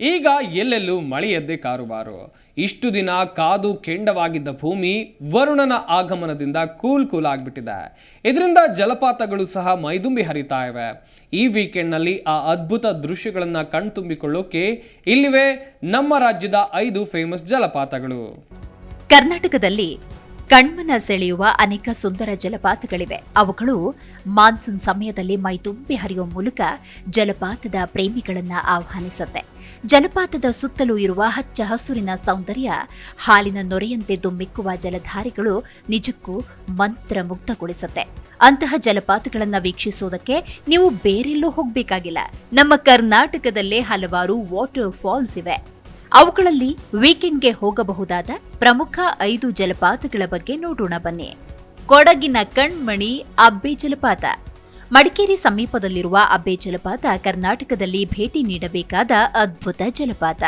ಈಗ ಎಲ್ಲೆಲ್ಲೂ ಮಳೆಯದ್ದೇ ಕಾರುಬಾರು. ಇಷ್ಟು ದಿನ ಕಾದು ಕೆಂಡವಾಗಿದ್ದ ಭೂಮಿ ವರುಣನ ಆಗಮನದಿಂದ ಕೂಲ್ ಕೂಲ್ ಆಗಿಬಿಟ್ಟಿದೆ. ಇದರಿಂದ ಜಲಪಾತಗಳು ಸಹ ಮೈದುಂಬಿ ಹರಿತಾ ಇವೆ. ಈ ವೀಕೆಂಡ್ನಲ್ಲಿ ಆ ಅದ್ಭುತ ದೃಶ್ಯಗಳನ್ನು ಕಣ್ತುಂಬಿಕೊಳ್ಳೋಕೆ ಇಲ್ಲಿವೆ ನಮ್ಮ ರಾಜ್ಯದ ಐದು ಫೇಮಸ್ ಜಲಪಾತಗಳು. ಕರ್ನಾಟಕದಲ್ಲಿ ಕಣ್ಮನ ಸೆಳೆಯುವ ಅನೇಕ ಸುಂದರ ಜಲಪಾತಗಳಿವೆ. ಅವುಗಳು ಮಾನ್ಸೂನ್ ಸಮಯದಲ್ಲಿ ಮೈತುಂಬಿ ಹರಿಯುವ ಮೂಲಕ ಜಲಪಾತದ ಪ್ರೇಮಿಗಳನ್ನು ಆಹ್ವಾನಿಸುತ್ತೆ. ಜಲಪಾತದ ಸುತ್ತಲೂ ಇರುವ ಹಚ್ಚ ಹಸುರಿನ ಸೌಂದರ್ಯ ಹಾಲಿನ ನೊರೆಯಂತೆ ದುಮ್ಮಿಕ್ಕುವ ಜಲಧಾರಿಗಳು ನಿಜಕ್ಕೂ ಮಂತ್ರಮುಗ್ಧಗೊಳಿಸುತ್ತೆ. ಅಂತಹ ಜಲಪಾತಗಳನ್ನು ವೀಕ್ಷಿಸುವುದಕ್ಕೆ ನೀವು ಬೇರೆಲ್ಲೂ ಹೋಗಬೇಕಾಗಿಲ್ಲ. ನಮ್ಮ ಕರ್ನಾಟಕದಲ್ಲೇ ಹಲವಾರು ವಾಟರ್ ಫಾಲ್ಸ್ ಇವೆ. ಅವುಗಳಲ್ಲಿ ವೀಕೆಂಡ್ಗೆ ಹೋಗಬಹುದಾದ ಪ್ರಮುಖ ಐದು ಜಲಪಾತಗಳ ಬಗ್ಗೆ ನೋಡೋಣ ಬನ್ನಿ. ಕೊಡಗಿನ ಕಣ್ಮಣಿ ಅಬ್ಬಿ ಜಲಪಾತ. ಮಡಿಕೇರಿ ಸಮೀಪದಲ್ಲಿರುವ ಅಬ್ಬೆ ಜಲಪಾತ ಕರ್ನಾಟಕದಲ್ಲಿ ಭೇಟಿ ನೀಡಬೇಕಾದ ಅದ್ಭುತ ಜಲಪಾತ.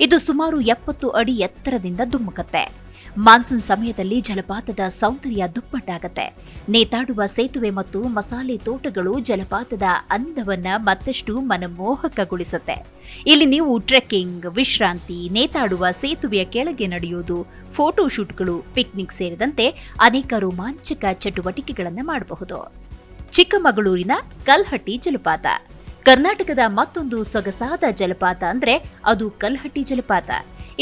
ಇದು ಸುಮಾರು ಎಪ್ಪತ್ತು ಅಡಿ ಎತ್ತರದಿಂದ ಧುಮ್ಮುಕತ್ತೆ. ಮಾನ್ಸೂನ್ ಸಮಯದಲ್ಲಿ ಜಲಪಾತದ ಸೌಂದರ್ಯ ದುಪ್ಪಟ್ಟಾಗತ್ತೆ. ನೇತಾಡುವ ಸೇತುವೆ ಮತ್ತು ಮಸಾಲೆ ತೋಟಗಳು ಜಲಪಾತದ ಅಂದವನ್ನ ಮತ್ತಷ್ಟು ಮನಮೋಹಕಗೊಳಿಸುತ್ತೆ. ಇಲ್ಲಿ ನೀವು ಟ್ರೆಕ್ಕಿಂಗ್, ವಿಶ್ರಾಂತಿ, ನೇತಾಡುವ ಸೇತುವೆಯ ಕೆಳಗೆ ನಡೆಯುವುದು, ಫೋಟೋ ಶೂಟ್ಗಳು, ಪಿಕ್ನಿಕ್ ಸೇರಿದಂತೆ ಅನೇಕ ರೋಮಾಂಚಕ ಚಟುವಟಿಕೆಗಳನ್ನು ಮಾಡಬಹುದು. ಚಿಕ್ಕಮಗಳೂರಿನ ಕಲ್ಹಟ್ಟಿ ಜಲಪಾತ. ಕರ್ನಾಟಕದ ಮತ್ತೊಂದು ಸೊಗಸಾದ ಜಲಪಾತ ಅಂದ್ರೆ ಅದು ಕಲ್ಹಟ್ಟಿ ಜಲಪಾತ.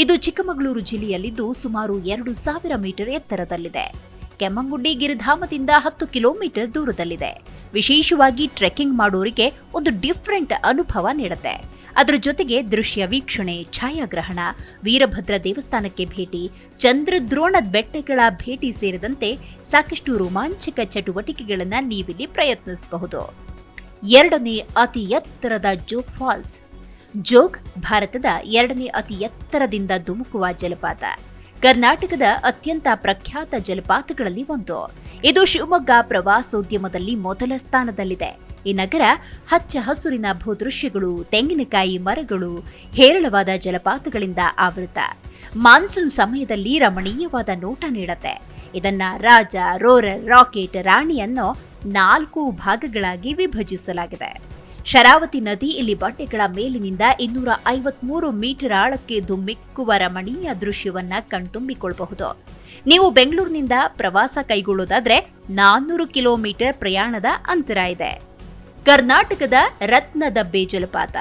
ಇದು ಚಿಕ್ಕಮಗಳೂರು ಜಿಲ್ಲೆಯಲ್ಲಿದ್ದು ಸುಮಾರು ಎರಡು ಸಾವಿರ ಮೀಟರ್ ಎತ್ತರದಲ್ಲಿದೆ. ಕೆಮ್ಮಂಗುಡ್ಡಿ ಗಿರಿಧಾಮದಿಂದ ಹತ್ತು ಕಿಲೋಮೀಟರ್ ದೂರದಲ್ಲಿದೆ. ವಿಶೇಷವಾಗಿ ಟ್ರೆಕ್ಕಿಂಗ್ ಮಾಡೋರಿಗೆ ಒಂದು ಡಿಫ್ರೆಂಟ್ ಅನುಭವ ನೀಡುತ್ತೆ. ಅದರ ಜೊತೆಗೆ ದೃಶ್ಯ ವೀಕ್ಷಣೆ, ಛಾಯಾಗ್ರಹಣ, ವೀರಭದ್ರ ದೇವಸ್ಥಾನಕ್ಕೆ ಭೇಟಿ, ಚಂದ್ರದ್ರೋಣದ ಬೆಟ್ಟಗಳ ಭೇಟಿ ಸೇರಿದಂತೆ ಸಾಕಷ್ಟು ರೋಮಾಂಚಕ ಚಟುವಟಿಕೆಗಳನ್ನು ನೀವಿಲ್ಲಿ ಪ್ರಯತ್ನಿಸಬಹುದು. ಎರಡನೇ ಅತಿ ಎತ್ತರದ ಜೋಗ್ ಫಾಲ್ಸ್. ಜೋಗ್ ಭಾರತದ ಎರಡನೇ ಅತಿ ಎತ್ತರದಿಂದ ಧುಮುಕುವ ಜಲಪಾತ. ಕರ್ನಾಟಕದ ಅತ್ಯಂತ ಪ್ರಖ್ಯಾತ ಜಲಪಾತಗಳಲ್ಲಿ ಒಂದು. ಇದು ಶಿವಮೊಗ್ಗ ಪ್ರವಾಸೋದ್ಯಮದಲ್ಲಿ ಮೊದಲ ಸ್ಥಾನದಲ್ಲಿದೆ. ಈ ನಗರ ಹಚ್ಚ ಹಸುರಿನ ಭೂದೃಶ್ಯಗಳು, ತೆಂಗಿನಕಾಯಿ ಮರಗಳು, ಹೇರಳವಾದ ಜಲಪಾತಗಳಿಂದ ಆವೃತ. ಮಾನ್ಸೂನ್ ಸಮಯದಲ್ಲಿ ರಮಣೀಯವಾದ ನೋಟ ನೀಡುತ್ತೆ. ಇದನ್ನ ರಾಜ, ರೋರರ್, ರಾಕೆಟ್, ರಾಣಿಯನ್ನು ನಾಲ್ಕು ಭಾಗಗಳಾಗಿ ವಿಭಜಿಸಲಾಗಿದೆ. ಶರಾವತಿ ನದಿ ಇಲ್ಲಿ ಬಂಡೆಗಳ ಮೇಲಿನಿಂದ ಇನ್ನೂರ ಐವತ್ಮೂರು ಮೀಟರ್ ಆಳಕ್ಕೆ ಧುಮ್ಮಿಕ್ಕುವ ರಮಣೀಯ ದೃಶ್ಯವನ್ನ ಕಣ್ತುಂಬಿಕೊಳ್ಳಬಹುದು ನೀವು ಬೆಂಗಳೂರಿನಿಂದ ಪ್ರವಾಸ ಕೈಗೊಳ್ಳೋದಾದ್ರೆ ನಾನ್ನೂರು ಕಿಲೋಮೀಟರ್ ಪ್ರಯಾಣದ ಅಂತರ ಇದೆ. ಕರ್ನಾಟಕದ ರತ್ನ ದಬ್ಬೆ ಜಲಪಾತ.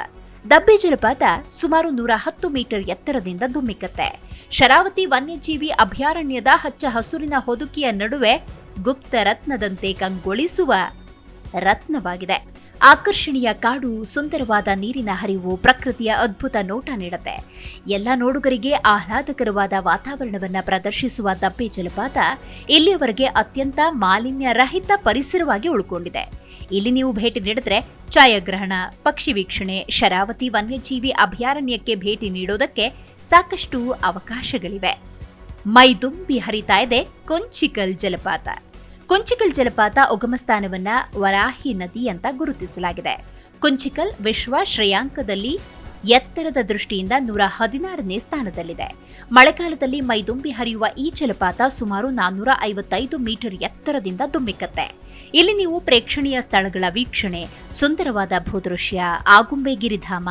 ದಬ್ಬೆ ಜಲಪಾತ ಸುಮಾರು ನೂರ ಹತ್ತು ಮೀಟರ್ ಎತ್ತರದಿಂದ ಧುಮ್ಮಿಕತ್ತೆ. ಶರಾವತಿ ವನ್ಯಜೀವಿ ಅಭಯಾರಣ್ಯದ ಹಚ್ಚ ಹಸುರಿನ ಹೊದುಕಿಯ ನಡುವೆ ಗುಪ್ತ ರತ್ನದಂತೆ ಕಂಗೊಳಿಸುವ ರತ್ನವಾಗಿದೆ. ಆಕರ್ಷಣೀಯ ಕಾಡು, ಸುಂದರವಾದ ನೀರಿನ ಹರಿವು, ಪ್ರಕೃತಿಯ ಅದ್ಭುತ ನೋಟ ನೀಡುತ್ತೆ. ಎಲ್ಲ ನೋಡುಗರಿಗೆ ಆಹ್ಲಾದಕರವಾದ ವಾತಾವರಣವನ್ನು ಪ್ರದರ್ಶಿಸುವ ದಬ್ಬೆ ಜಲಪಾತ ಇಲ್ಲಿಯವರೆಗೆ ಅತ್ಯಂತ ಮಾಲಿನ್ಯ ರಹಿತ ಪರಿಸರವಾಗಿ ಉಳ್ಕೊಂಡಿದೆ. ಇಲ್ಲಿ ನೀವು ಭೇಟಿ ನೀಡಿದ್ರೆ ಛಾಯಾಗ್ರಹಣ, ಪಕ್ಷಿ ವೀಕ್ಷಣೆ, ಶರಾವತಿ ವನ್ಯಜೀವಿ ಅಭಯಾರಣ್ಯಕ್ಕೆ ಭೇಟಿ ನೀಡೋದಕ್ಕೆ ಸಾಕಷ್ಟು ಅವಕಾಶಗಳಿವೆ. ಮೈದುಂಬಿ ಹರಿತಾ ಇದೆ ಕೊಂಚಿಕಲ್ ಜಲಪಾತ. ಕುಂಚಿಕಲ್ ಜಲಪಾತ ಉಗಮ ಸ್ಥಾನವನ್ನ ವರಾಹಿ ನದಿ ಅಂತ ಗುರುತಿಸಲಾಗಿದೆ. ಕುಂಚಿಕಲ್ ವಿಶ್ವ ಶ್ರೇಯಾಂಕದಲ್ಲಿ ಎತ್ತರದ ದೃಷ್ಟಿಯಿಂದ ನೂರ ಹದಿನಾರನೇ ಸ್ಥಾನದಲ್ಲಿದೆ. ಮಳೆಗಾಲದಲ್ಲಿ ಮೈದುಂಬಿ ಹರಿಯುವ ಈ ಜಲಪಾತ ಸುಮಾರು ನಾನ್ನೂರ ಐವತ್ತೈದು ಮೀಟರ್ ಎತ್ತರದಿಂದ ದುಮ್ಮಿಕ್ಕತ್ತೆ ಇಲ್ಲಿ ನೀವು ಪ್ರೇಕ್ಷಣೀಯ ಸ್ಥಳಗಳ ವೀಕ್ಷಣೆ, ಸುಂದರವಾದ ಭೂದೃಶ್ಯ ಆಗುಂಬೆ ಗಿರಿಧಾಮ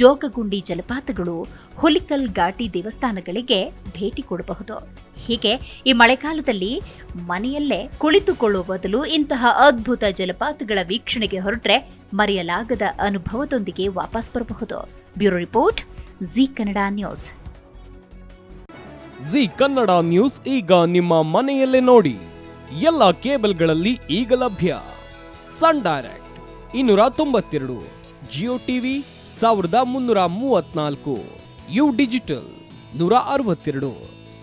ಜೋಗಗುಂಡಿ ಜಲಪಾತಗಳು, ಹುಲಿಕಲ್ ಘಾಟಿ ದೇವಸ್ಥಾನಗಳಿಗೆ ಭೇಟಿ ಕೊಡಬಹುದು. ಹೀಗೆ ಈ ಮಳೆಗಾಲದಲ್ಲಿ ಮನೆಯಲ್ಲೇ ಕುಳಿತುಕೊಳ್ಳುವ ಬದಲು ಇಂತಹ ಅದ್ಭುತ ಜಲಪಾತಗಳ ವೀಕ್ಷಣೆಗೆ ಹೊರಟ್ರೆ ಮರೆಯಲಾಗದ ಅನುಭವದೊಂದಿಗೆ ವಾಪಸ್ ಬರಬಹುದು. Bureau report, Zee Kannada news. Zee Kannada news ಈಗ ನಿಮ್ಮ ಮನೆಯಲ್ಲೇ ನೋಡಿ. ಎಲ್ಲ ಕೇಬಲ್ಗಳಲ್ಲಿ ಈಗ ಲಭ್ಯ. ಸನ್ ಡೈರೆಕ್ಟ್, ಇನ್ನೂರ ತೊಂಬತ್ತೆರಡು, ಜಿಯೋ ಟಿವಿ, ಸಾವಿರದ ಮುನ್ನೂರ ಮೂವತ್ನಾಲ್ಕು ಯು ಡಿಜಿಟಲ್, ನೂರ ಅರವತ್ತೆರಡು.